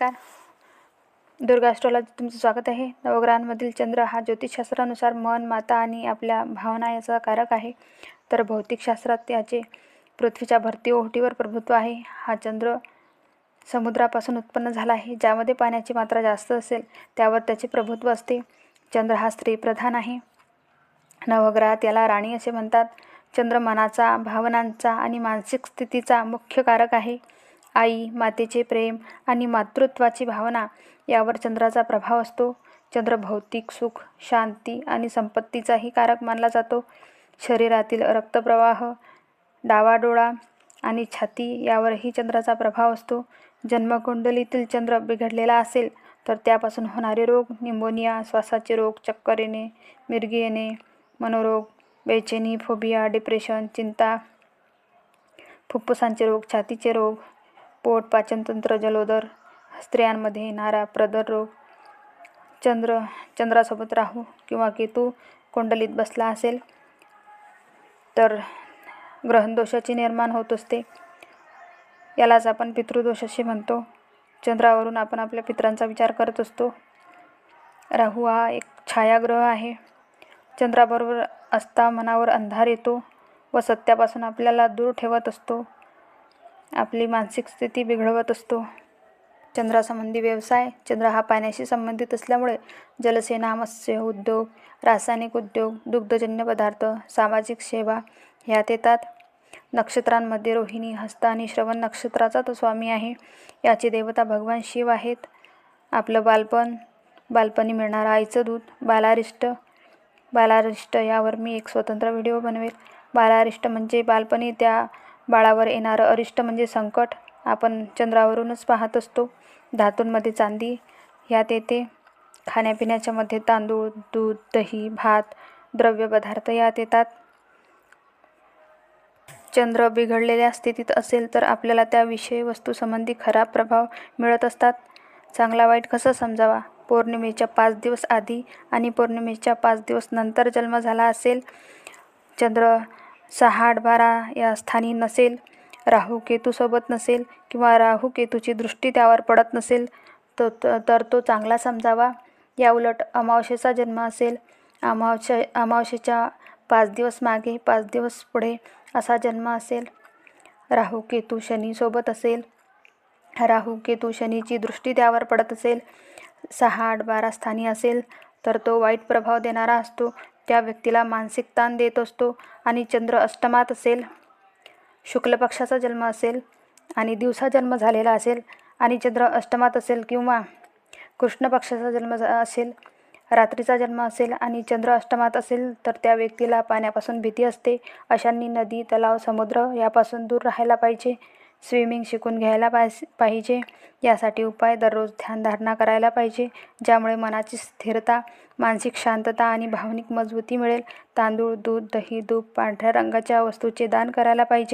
नमस्कार. दुर्गा ॲस्ट्रोलॉजी तुमचं स्वागत आहे. नवग्रहांमधील चंद्र हा ज्योतिषशास्त्रानुसार मन माता आणि आपल्या भावना याचा कारक आहे. तर भौतिकशास्त्रात याचे पृथ्वीच्या भरती ओहोटीवर प्रभुत्व आहे. हा चंद्र समुद्रापासून उत्पन्न झाला आहे. ज्यामध्ये पाण्याची मात्रा जास्त असेल त्यावर त्याचे प्रभुत्व असते. चंद्र हा स्त्रीप्रधान आहे. नवग्रहात याला राणी असे म्हणतात. चंद्र मनाचा भावनांचा आणि मानसिक स्थितीचा मुख्य कारक आहे. आई मातेचे प्रेम आणि मातृत्वाची भावना यावर चंद्राचा प्रभाव असतो. चंद्र भौतिक सुख शांती आणि संपत्तीचाही कारक मानला जातो. शरीरातील रक्तप्रवाह डावाडोळा आणि छाती यावरही चंद्राचा प्रभाव असतो. जन्मकुंडलीतील चंद्र बिघडलेला असेल तर त्यापासून होणारे रोग निमोनिया श्वासाचे रोग चक्कर येणे मिरगी येणे मनोरोग बेचैनी फोबिया डिप्रेशन चिंता फुफ्फुसांचे रोग छातीचे रोग पोट पाचनतंत्र जलोदर स्त्रियांमध्ये येणारा प्रदर रोग चंद्र चंद्रासोबत राहू किंवा केतू कुंडलीत बसला असेल तर ग्रहणदोषाची निर्माण होत असते. यालाच आपण पितृदोष असे म्हणतो. चंद्रावरून आपण आपल्या पित्रांचा विचार करत असतो. राहू हा एक छायाग्रह आहे. चंद्राबरोबर असता मनावर अंधार येतो व सत्यापासून आपल्याला दूर ठेवत असतो. आपली मानसिक स्थिती बिघडवत असतो. चंद्रासंबंधी व्यवसाय चंद्र हा पाण्याशी संबंधित असल्यामुळे जलसेना मत्स्य उद्योग रासायनिक उद्योग दुग्धजन्य पदार्थ सामाजिक सेवा ह्यात येतात. नक्षत्रांमध्ये रोहिणी हस्त आणि श्रवण नक्षत्राचा तो स्वामी आहे. याची देवता भगवान शिव आहेत. आपलं बालपण बालपणी मिळणारं आईचं दूध बालारिष्ट बालारिष्ट यावर मी एक स्वतंत्र व्हिडिओ बनवेल. बालारिष्ट म्हणजे बालपणी त्या बाळावर येणारं अरिष्ट म्हणजे संकट. आपण चंद्रावरूनच पाहत असतो. धातूंमध्ये चांदी ह्यात येते. खाण्यापिण्याच्यामध्ये तांदूळ दूध दही भात द्रव्य पदार्थ यात येतात. चंद्र बिघडलेल्या स्थितीत असेल तर आपल्याला त्या विषय वस्तूसंबंधी खराब प्रभाव मिळत असतात. चांगला वाईट कसा समजावा? पौर्णिमेच्या पाच दिवस आधी आणि पौर्णिमेच्या पाच दिवस नंतर जन्म झाला असेल. चंद्र सहा आठ बारा या स्थानी नसेल राहू केतूसोबत नसेल किंवा राहू केतूची दृष्टी त्यावर पडत नसेल तो तर तो चांगला समजावा. या उलट जन्म असेल. अमावशे अमावशेच्या पाच दिवस मागे पाच दिवस पुढे असा जन्म असेल. राहू केतू शनीसोबत असेल. राहू केतू शनीची दृष्टी त्यावर पडत असेल. सहा आठ बारा स्थानी असेल तर तो वाईट प्रभाव देणारा असतो. त्या व्यक्तीला मानसिक ताण देत असतो आणि चंद्र अष्टमात असेल शुक्ल पक्षाचा जन्म असेल आणि दिवसा जन्म झालेला असेल आणि चंद्र अष्टमात असेल किंवा कृष्ण पक्षाचा जन्म असेल रात्रीचा जन्म असेल आणि चंद्र अष्टमात असेल तर त्या व्यक्तीला पाण्यापासून भीती असते. अशांनी नदी तलाव समुद्र यापासून दूर राहायला पाहिजे. स्विमिंग शिकून घ्यायला पाहिजे. यासाठी उपाय दररोज ध्यानधारणा करायला पाहिजे ज्यामुळे मनाची स्थिरता मानसिक शांतता आणि भावनिक मजबूती मिळेल. तांदूळ दूध दही दूध पांढऱ्या रंगाच्या वस्तूचे दान करायला पाहिजे.